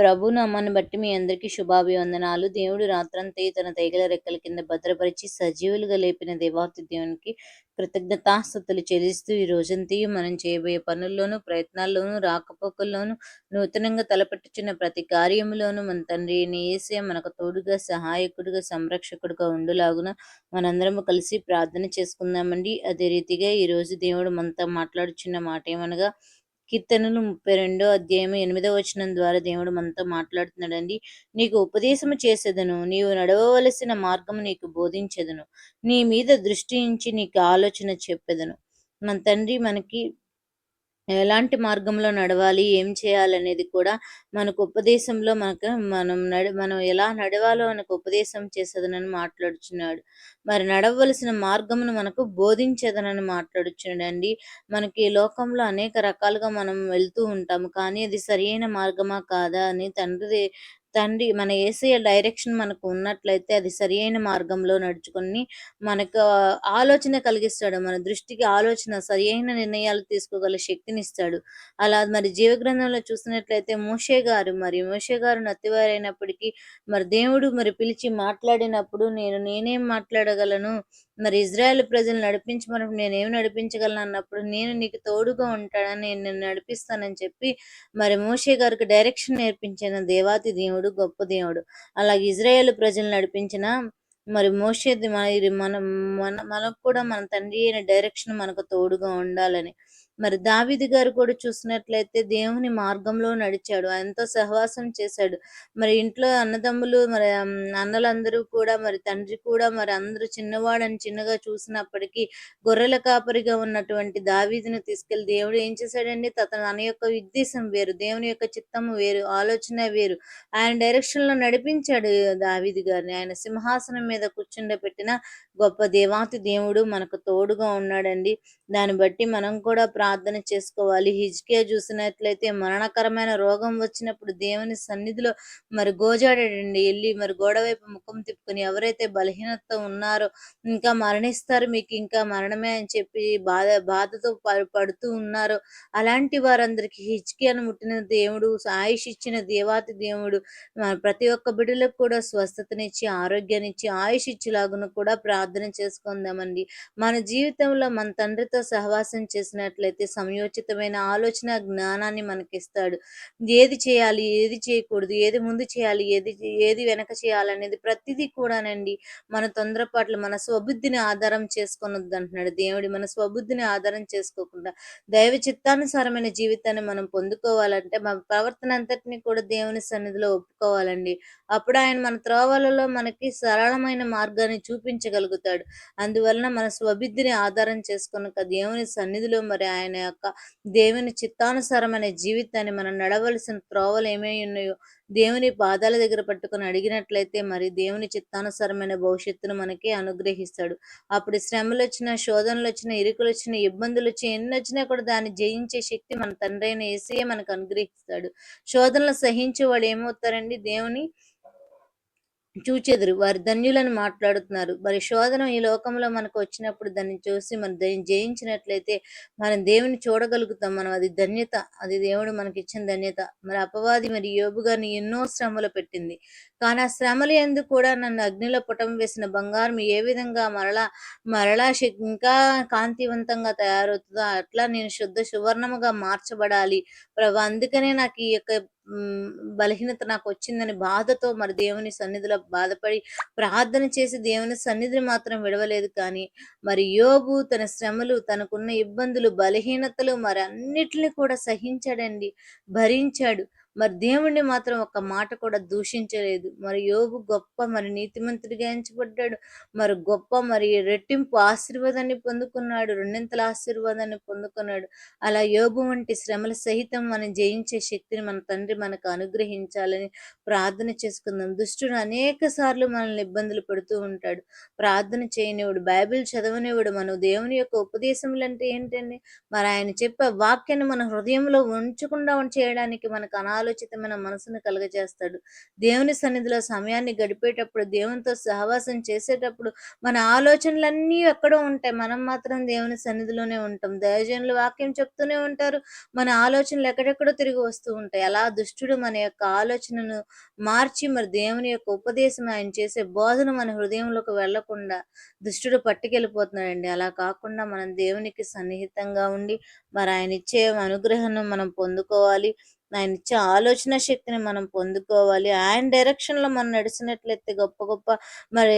ప్రభు నామాన్ని బట్టి మీ అందరికీ శుభాభివందనాలు. దేవుడు రాత్రంతా తన తెగల రెక్కల కింద భద్రపరిచి సజీవులుగా లేపిన దేవాతి దేవునికి కృతజ్ఞతాస్థుతులు చెల్లిస్తూ ఈ రోజంతయు మనం చేయబోయే పనుల్లోనూ ప్రయత్నాల్లోనూ రాకపోకల్లోనూ నూతనంగా తలపెట్టుచున్న ప్రతి కార్యములోనూ మన తండ్రి నేసే మనకు తోడుగా సహాయకుడిగా సంరక్షకుడిగా ఉండులాగున మనందరము కలిసి ప్రార్థన చేసుకుందామండి. అదే రీతిగా ఈ రోజు దేవుడు మనతో మాట్లాడుచున్న మాట ఏమనగా కీర్తనలు ముప్పై రెండో అధ్యాయం ఎనిమిదో వచనం ద్వారా దేవుడు మనతో మాట్లాడుతున్నాడండి. నీకు ఉపదేశము చేసేదను నీవు నడవవలసిన మార్గము నీకు బోధించదను నీ మీద దృష్టి ఉంచి నీకు ఆలోచన చెప్పేదను. మన తండ్రి మనకి ఎలాంటి మార్గంలో నడవాలి ఏం చేయాలనేది కూడా మనకు ఉపదేశంలో మనకు మనం నడ మనం ఎలా నడవాలో మనకు ఉపదేశం చేసేదనని మాట్లాడుచున్నాడు. మరి నడవలసిన మార్గమును మనకు బోధించేదనని మాట్లాడుచున్నాడు అండి మనకి లోకంలో అనేక రకాలుగా మనం వెళ్తూ ఉంటాము. కానీ అది సరియైన మార్గమా కాదా అని తండ్రి తండ్రి మన ఏసీ డైరెక్షన్ మనకు ఉన్నట్లయితే అది సరి అయిన మార్గంలో నడుచుకొని మనకు ఆలోచన కలిగిస్తాడు. మన దృష్టికి ఆలోచన సరి అయిన నిర్ణయాలు తీసుకోగల శక్తిని ఇస్తాడు అలా మరి జీవగ్రంథంలో చూసినట్లయితే మోషే గారు మరి మోషే గారు నత్తివారైనప్పటికీ మరి దేవుడు మరి పిలిచి మాట్లాడినప్పుడు నేను నేనేం మాట్లాడగలను? మరి ఇజ్రాయెల్ ప్రజలు నడిపించమన్నప్పుడు నేనేమి నడిపించగలను అన్నప్పుడు నేను నీకు తోడుగా ఉంటాడని నేను నిన్ను నడిపిస్తానని చెప్పి మరి మోషే గారికి డైరెక్షన్ నేర్పించిన దేవాతి దేవుడు గొప్ప దేవుడు. అలాగే ఇజ్రాయెల్ ప్రజలు నడిపించిన మరి మోషే మన మన మనకు కూడా మన తండ్రి అయిన డైరెక్షన్ మనకు తోడుగా ఉండాలని. మరి దావిది గారు కూడా చూసినట్లయితే దేవుని మార్గంలో నడిచాడు. ఎంతో సహవాసం చేశాడు. మరి ఇంట్లో అన్నదమ్ములు మరి అన్నలందరూ కూడా మరి తండ్రి కూడా మరి అందరూ చిన్నవాడని చిన్నగా చూసినప్పటికీ గొర్రెల కాపరిగా ఉన్నటువంటి దావీదిని తీసుకెళ్ళి దేవుడు ఏం చేశాడండి? తన యొక్క ఉద్దేశం వేరు దేవుని యొక్క చిత్తము వేరు ఆలోచన వేరు. ఆయన డైరెక్షన్లో నడిపించాడు దావీది గారిని. ఆయన సింహాసనం మీద కూర్చుండబెట్టిన గొప్ప దేవాతి దేవుడు మనకు తోడుగా ఉన్నాడండి. దాన్ని బట్టి మనం కూడా ప్రార్థన చేసుకోవాలి. హిజ్కియా చూసినట్లయితే మరణకరమైన రోగం వచ్చినప్పుడు దేవుని సన్నిధిలో మరి గోజాడాడండి. వెళ్ళి మరి గోడవైపు ముఖం తిప్పుకొని ఎవరైతే బలహీనత ఉన్నారో ఇంకా మరణిస్తారు మీకు ఇంకా మరణమే అని చెప్పి బాధ బాధతో పడుతూ ఉన్నారో అలాంటి వారందరికీ హిజ్కియాను ముట్టిన దేవుడు ఆయుష్ ఇచ్చిన దేవాతి దేవుడు ప్రతి ఒక్క బిడ్డలకు కూడా స్వస్థతనిచ్చి ఆరోగ్యాన్నిచ్చి ఆయుష్ ఇచ్చేలాగును కూడా ప్రార్థన చేసుకుందామండి. మన జీవితంలో మన తండ్రితో సహవాసం చేసినట్లయితే సమయోచితమైన ఆలోచన జ్ఞానాన్ని మనకిస్తాడు. ఏది చేయాలి ఏది చేయకూడదు ఏది ముందు చేయాలి ఏది ఏది వెనక చేయాలనేది ప్రతిదీ కూడానండి మన తొందరపాట్లు మన స్వబుద్ధిని ఆధారం చేసుకొనొద్దు అంటున్నాడు దేవుడి మన స్వబుద్ధిని ఆధారం చేసుకోకుండా దైవ చిత్తానుసారమైన జీవితాన్ని మనం పొందుకోవాలంటే మన ప్రవర్తన అంతటిని కూడా దేవుని సన్నిధిలో ఒప్పుకోవాలండి. అప్పుడు ఆయన మన త్రోవలలో మనకి సరళమైన మార్గాన్ని చూపించగలుగుతాడు. అందువలన మన స్వబుద్ధిని ఆధారం చేసుకున్న దేవుని సన్నిధిలో మరి ఆయన యొక్క దేవుని చిత్తానుసారమైన జీవితాన్ని మనం నడవలసిన త్రోవలు ఏమై ఉన్నాయో దేవుని పాదాల దగ్గర పట్టుకొని అడిగినట్లయితే మరి దేవుని చిత్తానుసారమైన భవిష్యత్తును మనకి అనుగ్రహిస్తాడు. అప్పుడు శ్రమలు వచ్చిన శోధనలు వచ్చిన ఇరుకులు వచ్చిన ఇబ్బందులు వచ్చి ఎన్ని వచ్చినా కూడా దాన్ని జయించే శక్తి మన తండ్రి అయిన ఏసీఏ మనకు అనుగ్రహిస్తాడు. శోధనలు సహించే వాళ్ళు ఏమవుతారండి? దేవుని చూచెదురు. వారి ధన్యులను మాట్లాడుతున్నారు. మరి శోధన ఈ లోకంలో మనకు వచ్చినప్పుడు దాన్ని చూసి మనం జయించినట్లయితే మనం దేవుని చూడగలుగుతాం. మనం అది ధన్యత అది దేవుడు మనకి ఇచ్చిన ధన్యత. మరి అపవాది మరి యోబు గారిని ఎన్నో శ్రమలు పెట్టింది. కానీ ఆ శ్రమలు ఎందుకు కూడా నన్ను అగ్నిలో పుటం వేసిన బంగారం ఏ విధంగా మరలా మరలా ఇంకా కాంతివంతంగా తయారవుతుందో అట్లా నేను శుద్ధ సువర్ణముగా మార్చబడాలి. ప్రభా అందుకనే నాకు ఈ యొక్క బలహీనత నాకు వచ్చిందని బాధతో మరి దేవుని సన్నిధిలో బాధపడి ప్రార్థన చేసి దేవుని సన్నిధిని మాత్రం విడవలేదు. కానీ మరి యోగు తన శ్రమలు తనకున్న ఇబ్బందులు బలహీనతలు మరి అన్నిటిని కూడా సహించాడండి భరించాడు. మరి దేవుణ్ణి మాత్రం ఒక మాట కూడా దూషించలేదు. మరి యోగు గొప్ప మరి నీతిమంతుడిగా ఎంచబడ్డాడు. మరి గొప్ప మరి రెట్టింపు ఆశీర్వాదాన్ని పొందుకున్నాడు. రెండింతల ఆశీర్వాదాన్ని పొందుకున్నాడు. అలా యోగు వంటి శ్రమల సహితం మనం జయించే శక్తిని మన తండ్రి మనకు అనుగ్రహించాలని ప్రార్థన చేసుకుందాం. దుష్టుడు అనేక సార్లు మనల్ని ఇబ్బందులు పెడుతూ ఉంటాడు. ప్రార్థన చేయనివాడు బైబిల్ చదవనివాడు మనం దేవుని యొక్క ఉపదేశములు అంటే ఏంటండి? మరి ఆయన చెప్పే వాక్యాన్ని మన హృదయంలో ఉంచకుండా చేయడానికి మనకు అనా ఆలోచితమైన మనసును కలుగజేస్తాడు. దేవుని సన్నిధిలో సమయాన్ని గడిపేటప్పుడు దేవునితో సహవాసం చేసేటప్పుడు మన ఆలోచనలన్నీ ఎక్కడో ఉంటాయి. మనం మాత్రం దేవుని సన్నిధిలోనే ఉంటాం. దైవజనులు వాక్యం చెప్తూనే ఉంటారు. మన ఆలోచనలు ఎక్కడెక్కడో తిరిగి వస్తూ ఉంటాయి. అలా దుష్టుడు మన యొక్క ఆలోచనను మార్చి మరి దేవుని యొక్క ఉపదేశం ఆయన చేసే బోధన మన హృదయంలోకి వెళ్ళకుండా దుష్టుడు పట్టుకెళ్ళిపోతున్నాడండి. అలా కాకుండా మనం దేవునికి సన్నిహితంగా ఉండి మరి ఆయన ఇచ్చే అనుగ్రహం మనం పొందుకోవాలి. ఆయన ఇచ్చే ఆలోచన శక్తిని మనం పొందుకోవాలి. ఆయన డైరెక్షన్లో మనం నడిచినట్లయితే గొప్ప గొప్ప మరి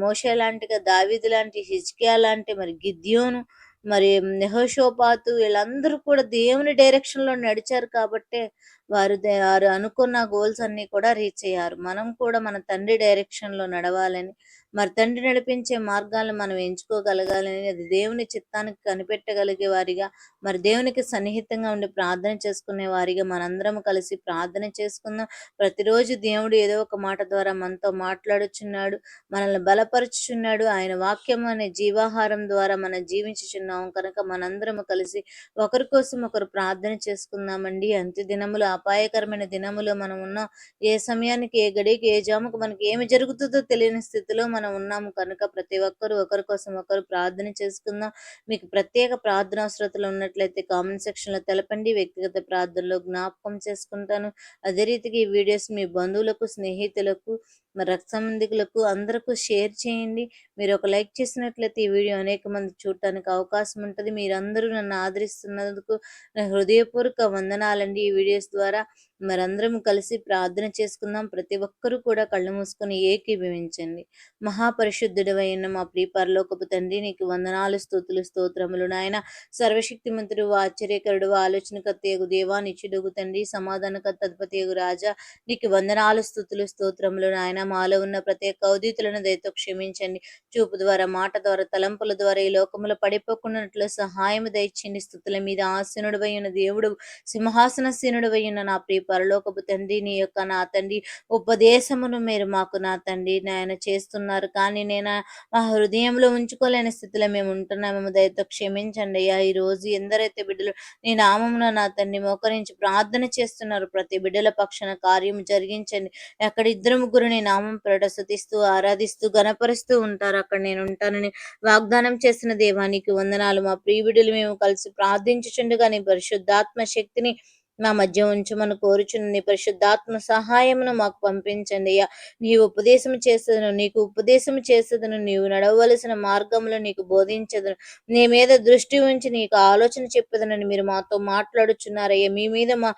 మోషే లాంటిగా దావీదు లాంటి హిజ్కియా లాంటి మరి గిద్యోను మరి నెహోషోపాతు వీళ్ళందరూ కూడా దేవుని డైరెక్షన్లో నడిచారు కాబట్టే వారు వారు అనుకున్న గోల్స్ అన్ని కూడా రీచ్ అయ్యారు. మనం కూడా మన తండ్రి డైరెక్షన్లో నడవాలని మరి తండ్రి నడిపించే మార్గాలను మనం ఎంచుకోగలగాలని అది దేవుని చిత్తానికి కనిపెట్టగలిగే వారిగా మరి దేవునికి సన్నిహితంగా ఉండి ప్రార్థన చేసుకునే వారిగా మనందరం కలిసి ప్రార్థన చేసుకుందాం. ప్రతిరోజు దేవుడు ఏదో ఒక మాట ద్వారా మనతో మాట్లాడుచున్నాడు మనల్ని బలపరుచుచున్నాడు. ఆయన వాక్యం అనే జీవాహారం ద్వారా మనం జీవించుచున్నాం కనుక మనందరం కలిసి ఒకరి కోసం ఒకరు ప్రార్థన చేసుకుందామండి. అంత్య దినములు అపాయకరమైన దినములో మనం ఉన్నాం. ఏ సమయానికి ఏ గడికి ఏ జాముకు మనకి ఏమి జరుగుతుందో తెలియని స్థితిలో మనం మనం ఉన్నాము కనుక ప్రతి ఒక్కరు ఒకరి కోసం ఒకరు ప్రార్థన చేసుకుందాం. మీకు ప్రత్యేక ప్రార్థన అవసరతలు ఉన్నట్లయితే కామెంట్ సెక్షన్లో తెలపండి. వ్యక్తిగత ప్రార్థనలో జ్ఞాపకం చేసుకుంటాను. అదే రీతిగా ఈ వీడియోస్ మీ బంధువులకు స్నేహితులకు రక్త సంబంధికులకు అందరికీ షేర్ చేయండి. మీరు ఒక లైక్ చేసినట్లయితే ఈ వీడియో అనేక మంది చూడటానికి అవకాశం ఉంటుంది. మీరందరూ నన్ను ఆదరిస్తున్నందుకు నా హృదయపూర్వక వందనాలండి. ఈ వీడియోస్ ద్వారా మరందరం కలిసి ప్రార్థన చేసుకుందాం. ప్రతి ఒక్కరూ కూడా కళ్ళు మూసుకొని ఏకీభవించండి. మహాపరిశుద్ధుడవైన మా ప్రియ పరలోకపు తండ్రి నీకు వందనాలు స్తోతులు స్తోత్రములు నాయన. సర్వశక్తిమంతుడు ఆశ్చర్యకరుడు ఆలోచనకర్తయగు దేవా నిచ్చుడుగు తండ్రి సమాధానకర్త అధిపతియగు రాజా. నీకు వందనాలు స్థుతులు స్తోత్రములు నాయన. మాలో ఉన్న ప్రతి కౌదితులను దయతో క్షమించండి. చూపు ద్వారా మాట ద్వారా తలంపుల ద్వారా ఈ లోకములో పడిపోకున్నట్లు సహాయం దయచండి స్థుతుల మీద ఆసనుడు ఉన్న దేవుడు సింహాసన సీనుడు ఉన్న నా ప్రియ పరలోకపు తండ్రి నీ యొక్క నా తండ్రి ఉపదేశమును మీరు మాకు నా తండ్రి నాయన చేస్తున్నారు. కానీ నేను మా హృదయంలో ఉంచుకోలేని స్థితిలో మేము ఉంటున్నాము. దయతో క్షమించండి. అయ్యా ఈ రోజు ఎందరైతే బిడ్డలు నీ నామమున నా తండ్రి మోకరించి ప్రార్థన చేస్తున్నారు ప్రతి బిడ్డల పక్షాన కార్యం జరిగించండి. అక్కడ ఇద్దరు ముగ్గురు నీ నామం ప్రదశతిస్తూ ఆరాధిస్తూ గణపరుస్తూ ఉంటారు. అక్కడ నేను ఉంటానని వాగ్దానం చేసిన దేవానికి వందనాలు. మా ప్రియుడిలు మేము కలిసి ప్రార్థించుచుండగా నీ పరిశుద్ధాత్మ శక్తిని మా మధ్య ఉంచమని కోరుచున్న నీ పరిశుద్ధాత్మ సహాయమును మాకు పంపించండి అయ్యా. నీ ఉపదేశం చేసేదను నీకు ఉపదేశం చేసేదను నీవు నడవలసిన మార్గంలో నీకు బోధించదను. నీ మీద దృష్టి ఉంచి నీకు ఆలోచన చెప్పేదనని మీరు మాతో మాట్లాడుచున్నారయ్యా మీ మీద మా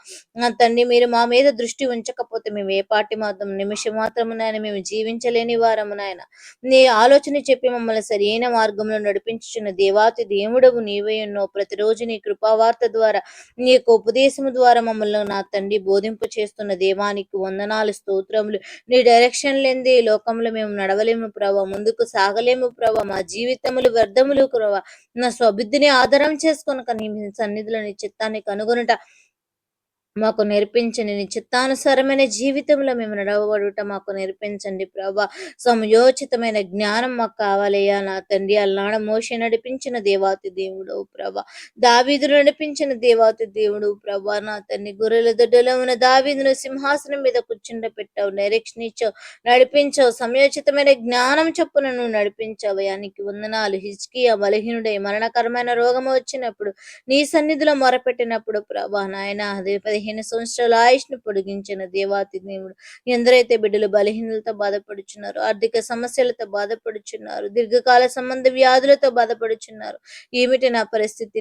తండ్రి మీరు మా మీద దృష్టి ఉంచకపోతే మేము ఏ పాటి మాత్రం నిమిషం మాత్రము నాయన మేము జీవించలేని వారము నాయన. నీ ఆలోచన చెప్పి మమ్మల్ని సరైన మార్గంలో నడిపించుచున్న దేవాతి దేవుడవు నీవే ఉన్నావు ప్రతిరోజు నీ కృపావార్త ద్వారా నీ యొక్క ఉపదేశము ద్వారా ద్వారా మమ్మల్ని నా తండ్రి బోధింపు చేస్తున్న దేవానికి వందనాలు స్తోత్రములు. నీ డైరెక్షన్ లేని లోకంలో మేము నడవలేము ప్రభా. ముందుకు సాగలేము ప్రభా. మా జీవితములు వ్యర్థములు ప్రభా. నా స్వబుద్ధిని ఆధారం చేసుకొనక నీ సన్నిధిలో నీ చిత్తాన్ని కనుగొనట మాకు నేర్పించండి. నీ చిత్తానుసారమైన జీవితంలో మేము నడవబడుట మాకు నేర్పించండి ప్రభా. సమయోచితమైన జ్ఞానం మాకు కావాలయ్యా నా తండ్రి. అల్లాడ మోష నడిపించిన దేవాతి దేవుడు ప్రభా. దావీదు నడిపించిన దేవాతి దేవుడు ప్రభా. నా తండ్రి గొర్రెల దొడ్డలో ఉన్న దావీదును సింహాసనం మీద కూర్చుండ పెట్టావు. డైరెక్షన్ ఇచ్చావు. నడిపించావు. సమయోచితమైన జ్ఞానం చొప్పున నువ్వు నడిపించావు. నీకు వందనాలు. హిజ్కియా బలహీనుడై మరణకరమైన రోగం వచ్చినప్పుడు నీ సన్నిధిలో మొరపెట్టినప్పుడు ప్రభా నాయన అదే పదిహేను సంవత్సరాల ఆయుష్ను పొడిగించిన దేవాతి దేవుడు. ఎందరైతే బిడ్డలు బలహీనలతో బాధపడుచున్నారు ఆర్థిక సమస్యలతో బాధపడుచున్నారు దీర్ఘకాల సంబంధ వ్యాధులతో బాధపడుచున్నారు. ఏమిటి నా పరిస్థితి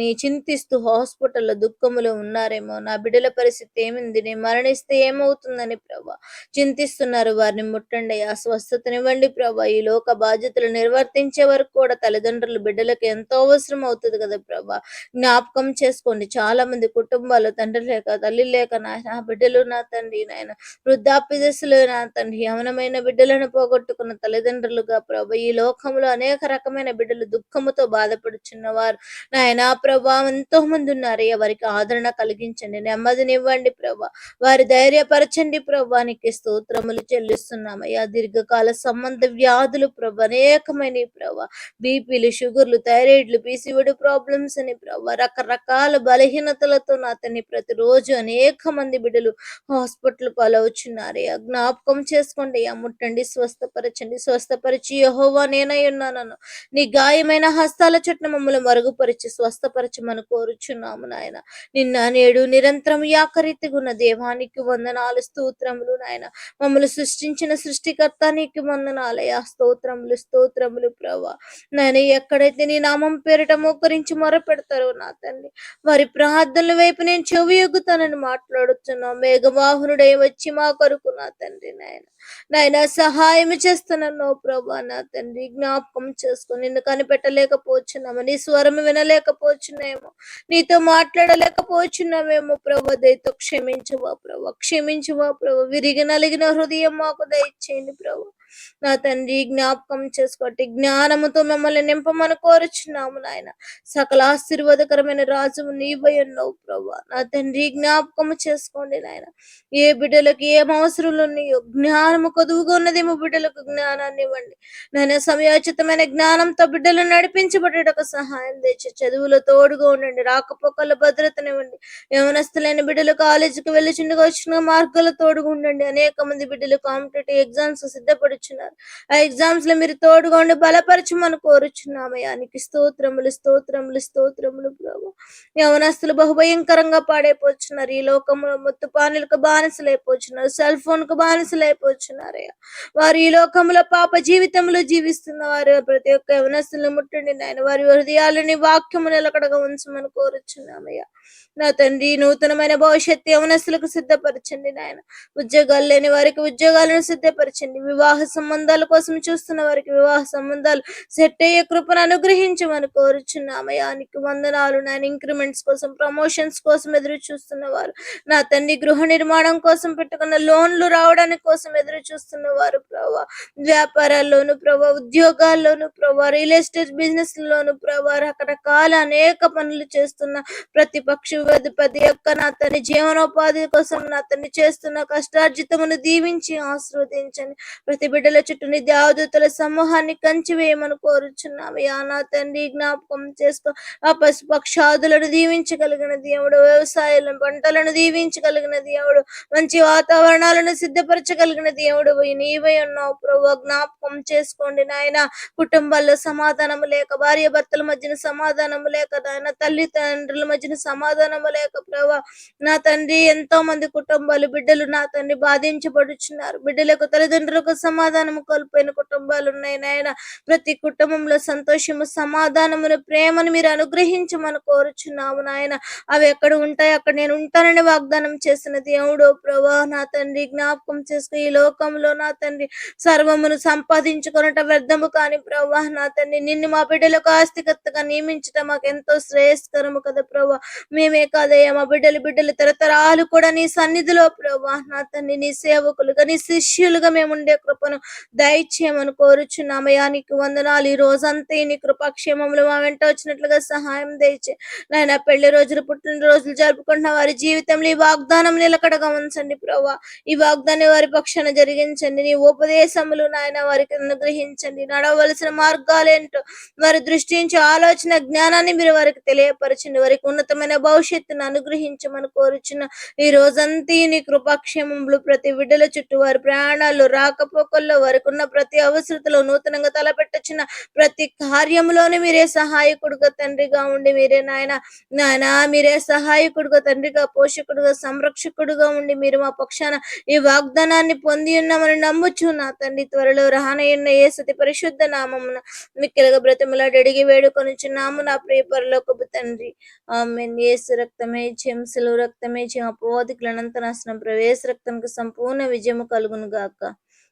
నీ చింతిస్తూ హాస్పిటల్లో దుఃఖములో ఉన్నారేమో. నా బిడ్డల పరిస్థితి ఏమింది? నేను మరణిస్తే ఏమవుతుందని ప్రభా. చింతిస్తున్నారు వారిని ముట్టండి ఆ స్వస్థతనివ్వండి ప్రభా. ఈ లోక బాధ్యతలు నిర్వర్తించే వరకు కూడా తల్లిదండ్రులు బిడ్డలకు ఎంతో అవసరం అవుతుంది కదా ప్రభా. జ్ఞాపకం చేసుకోండి. చాలా మంది కుటుంబాలు తండ్రి లేక తల్లి లేక నాయన బిడ్డలు నా తండ్రి నాయన వృద్ధాప్య దశలో నా తండ్రి యవనమైన బిడ్డలను పోగొట్టుకున్న తల్లిదండ్రులుగా ప్రభ ఈ లోకంలో అనేక రకమైన బిడ్డలు దుఃఖముతో బాధపడుచున్న వారు నాయన ప్రభా ఎంతో మంది ఉన్నారు. వారికి ఆదరణ కలిగించండి నెమ్మదినివ్వండి ప్రభా. వారి ధైర్యపరచండి ప్రభానికి స్తోత్రములు చెల్లిస్తున్నామయ్యా దీర్ఘకాల సంబంధ వ్యాధులు ప్రభ అనేకమైన ప్రభా. బీపీలు షుగర్లు థైరాయిడ్లు పీసీవుడు ప్రాబ్లమ్స్ అని ప్రభా రకరకాల బలహీనతలతో నా తన్ని ప్రతిరోజు రోజు అనేక మంది బిడ్డలు హాస్పిటల్ పాలవుచున్నారయ్యా జ్ఞాపకం చేసుకోండి. అయ్యా ముట్టండి స్వస్థపరచండి. స్వస్థపరిచి యహోవా నేనై ఉన్నానను. నీ గాయమైన హస్తాల చుట్టూ మమ్మల్ని మరుగుపరిచి స్వస్థపరచమని కోరుచున్నాము నాయన. నిన్న నేడు నిరంతరం యాకరీతిగున్న దేవానికి వందనాలు స్తోత్రములు నాయన. మమ్మల్ని సృష్టించిన సృష్టికర్త నీకు వందనాలయ్యా స్తోత్రములు స్తోత్రములు ప్రభా. నాయన ఎక్కడైతే నీ నామం పేరిట మోకరించి మొరపెడతారో నా తండ్రి వారి ప్రార్థనల వైపు నేను చెవి తనని మాట్లాడుతున్నా మేఘవాహనుడై వచ్చి మా కొరకు నా తండ్రి నాయన. నాయన సహాయం చేస్తున్నాను ప్రభా నా తండ్రి. జ్ఞాపకం చేసుకుని నిన్ను కనిపెట్టలేకపోతున్నాము నీ స్వరం వినలేకపోతున్నామేమో నీతో మాట్లాడలేకపోతున్నామేమో ప్రభా. దయతో క్షమించవా ప్రభా. క్షమించవా ప్రభా. విరిగి నలిగిన హృదయం మాకు దయచేయండి ప్రభా. నా తండ్రి జ్ఞాపకం చేసుకోండి. జ్ఞానముతో మిమ్మల్ని నింపమని కోరుచున్నాము నాయన. సకల ఆశీర్వాదకరమైన రాజు నీవై ఉన్నావు ప్రభా నా తండ్రి జ్ఞాపకం చేసుకోండి నాయన. ఏ బిడ్డలకు ఏం అవసరాలు ఉన్నాయో జ్ఞానము కొదువుగా ఉన్నదేమో బిడ్డలకు జ్ఞానాన్ని ఇవ్వండి. నాయన సమయోచితమైన జ్ఞానంతో బిడ్డలు నడిపించబడేటకు సహాయం తెచ్చి చదువులో తోడుగా ఉండండి. రాకపోకల భద్రతనివ్వండి. యవనస్తులైన బిడ్డలు కాలేజీకి వెళ్ళి చిన్నగా వచ్చిన మార్గాల తోడుగా ఉండండి. అనేక మంది బిడ్డలు కాంపిటేటివ్ ఎగ్జామ్స్ సిద్ధపడి సిద్ధపడుచున్నారు ఆ ఎగ్జామ్స్లో మీరు తోడుగా ఉండి బలపరచమని కోరుచున్నామయ్యా నీకు స్తోత్రములు స్తోత్రములు స్తోత్రములు ప్రభు. యవనస్తులు బహుభయంకరంగా పాడైపోతున్నారు ఈ లోకంలో మొత్తు పానులకు బానిసలైపోతున్నారు సెల్ ఫోన్కు బానిసలైపోతున్నారయ్యా వారు ఈ లోకంలో పాప జీవితంలో జీవిస్తున్న వారు. ప్రతి ఒక్క యవనస్తులను ముట్టండి నాయన. వారి హృదయాలని వాక్యము నిలకడగా ఉంచమని కోరుచున్నామయ్యా నా తండ్రి నూతనమైన భవిష్యత్తు యవనస్తులకు సిద్ధపరచండి నాయన. ఉద్యోగాలు లేని వారికి ఉద్యోగాలను సిద్ధపరచండి. వివాహ సంబంధాల కోసం చూస్తున్న వారికి వివాహ సంబంధాలు సెట్ అయ్యే కృపను అనుగ్రహించమని కోరుచున్నామయ్యా. నీకు వందనాలు. నాయన ఇంక్రిమెంట్స్ కోసం ప్రమోషన్స్ కోసం ఎదురు చూస్తున్న వారు. నా తండ్రి గృహ నిర్మాణం కోసం పెట్టుకున్న లోన్లు రావడానికి కోసం ఎదురు చూస్తున్న వారు ప్రభా. వ్యాపారాల్లోను ప్రభా ఉద్యోగాల్లోను ప్రభా రియల్ ఎస్టేట్ బిజినెస్ లోను ప్రభా రకరకాల అనేక పనులు చేస్తున్న ప్రతి పక్షి ప్రతి నా తండ్రి జీవనోపాధి కోసం నా తండ్రి చేస్తున్న కష్టార్జితమును దీవించి ఆశీర్వదించండి. ప్రతి బిడ్డల చుట్టూ దేవదూతల సమూహాన్ని కంచి వేయమని కోరుచున్నాము యా నా తండ్రి జ్ఞాపకం చేసుకో. ఆ పశు పక్షాదులను దీవించగలిగిన దేవుడు వ్యవసాయాలను పంటలను దీవించగలిగిన దేవుడు మంచి వాతావరణాలను సిద్ధపరచగలిగిన దేవుడు. నీవై ఉన్నావు ప్రభు. జ్ఞాపకం చేసుకోండి నాయన. కుటుంబాల్లో సమాధానము లేక భార్య భర్తల మధ్యన సమాధానము లేక నాయన తల్లి తండ్రుల మధ్యన సమాధానము లేక ప్రభా. నా తండ్రి ఎంతో మంది కుటుంబాలు బిడ్డలు నా తండ్రి బాధించబడుచున్నారు. బిడ్డలకు తల్లిదండ్రులకు సమాధానము కోల్పోయిన కుటుంబాలు ఉన్నాయి నాయన. ప్రతి కుటుంబంలో సంతోషము సమాధానమును ప్రేమను మీరు అనుగ్రహించమని కోరుచున్నాము నాయన. అవి ఎక్కడ ఉంటాయి అక్కడ నేను ఉంటానని వాగ్దానం చేసిన దేవుడో ప్రభా నా తండ్రి జ్ఞాపకం చేసుకుని ఈ లోకంలో నా తండ్రి సర్వమును సంపాదించుకున్నట వ్యర్థము కాని ప్రభా నా తండ్రి నిన్ను మా బిడ్డలకు ఆస్తికత్తగా నియమించటం మాకు ఎంతో శ్రేయస్కరము కదా ప్రభా మేమే కాదయ్యా మా బిడ్డలు బిడ్డలు తరతరాలు కూడా నీ సన్నిధిలో ప్రభా నా తండ్రి నీ సేవకులుగా నీ శిష్యులుగా మేము ఉండే కృపను దయచేయమని కోరుచున్నామయ్యా. నీకు వందనాలు. ఈ రోజంతా నీ కృపాక్షేమంలో మా వెంట వచ్చినట్లుగా సహాయం దయచే. నాయన పెళ్ళి రోజులు పుట్టిన రోజులు జరుపుకుంటున్న వారి జీవితంలో ఈ వాగ్దానం నిలకడగా ఉంచండి ప్రభా ఈ వాగ్దాన్ని వారి పక్షాన జరిగించండి. నీ ఉపదేశములు నాయన వారికి అనుగ్రహించండి. నడవలసిన మార్గాలు ఏంటో వారి దృష్టించి ఆలోచన జ్ఞానాన్ని మీరు వారికి తెలియపరచండి. వారికి ఉన్నతమైన భవిష్యత్తును అనుగ్రహించమని కోరుచున్న ఈ రోజంతా నీ కృపాక్షేమములు ప్రతి బిడ్డల చుట్టూ వారి ప్రయాణాలు రాకపోకల్లో వారికి వరకున్న ప్రతి అవసరతలో నూతనంగా తలపెట్టొచ్చిన ప్రతి కార్యములోనే మీరే సహాయకుడుగా తండ్రిగా ఉండి మీరే నాయన నాయన మీరే సహాయకుడుగా తండ్రిగా పోషకుడుగా సంరక్షకుడుగా ఉండి మీరు మా పక్షాన ఈ వాగ్దానాన్ని పొంది ఉన్నామని నమ్ముచు నా తండ్రి త్వరలో రానయ్యున్న ఏ సతి పరిశుద్ధ నామమున మిక్కిలగా బ్రతిమలాడి అడిగి వేడుకొనిచున్నాము నా ప్రియ పరలోకపు తండ్రి. ఆమెన్. యేసు రక్తమే చెంసలు రక్తమే చెం అపవాదికులనంత నాశనం ప్రవేశ రక్తంకి సంపూర్ణ విజయము కలుగును గాక.